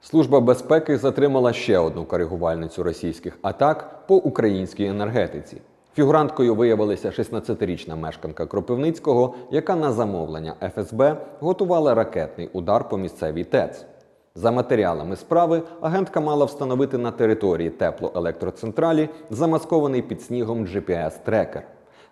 Служба безпеки затримала ще одну коригувальницю російських атак по українській енергетиці. Фігуранткою виявилася 16-річна мешканка Кропивницького, яка на замовлення ФСБ готувала ракетний удар по місцевій ТЕЦ. За матеріалами справи агентка мала встановити на території теплоелектроцентралі замаскований під снігом GPS-трекер.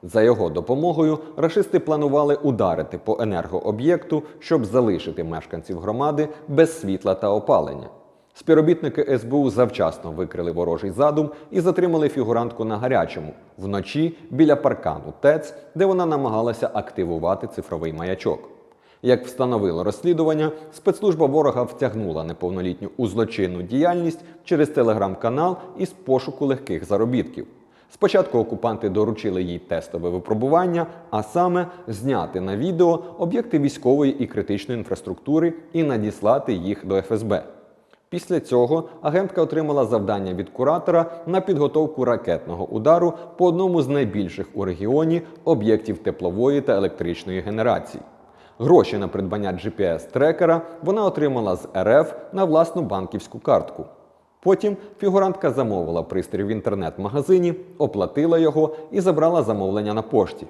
За його допомогою рашисти планували ударити по енергооб'єкту, щоб залишити мешканців громади без світла та опалення. Співробітники СБУ завчасно викрили ворожий задум і затримали фігурантку на гарячому вночі біля паркану ТЕЦ, де вона намагалася активувати цифровий маячок. Як встановило розслідування, спецслужба ворога втягнула неповнолітню у злочинну діяльність через телеграм-канал із пошуку легких заробітків. Спочатку окупанти доручили їй тестове випробування, а саме зняти на відео об'єкти військової і критичної інфраструктури і надіслати їх до ФСБ. Після цього агентка отримала завдання від куратора на підготовку ракетного удару по одному з найбільших у регіоні об'єктів теплової та електричної генерації. Гроші на придбання GPS-трекера вона отримала з РФ на власну банківську картку. Потім фігурантка замовила пристрій в інтернет-магазині, оплатила його і забрала замовлення на пошті.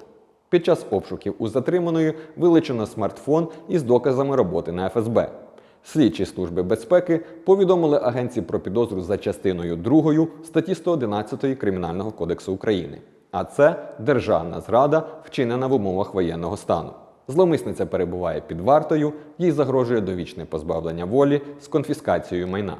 Під час обшуків у затриманої вилучено смартфон із доказами роботи на ФСБ. Слідчі служби безпеки повідомили агенції про підозру за частиною 2 статті 111 Кримінального кодексу України. А це державна зрада, вчинена в умовах воєнного стану. Зловмисниця перебуває під вартою, їй загрожує довічне позбавлення волі з конфіскацією майна.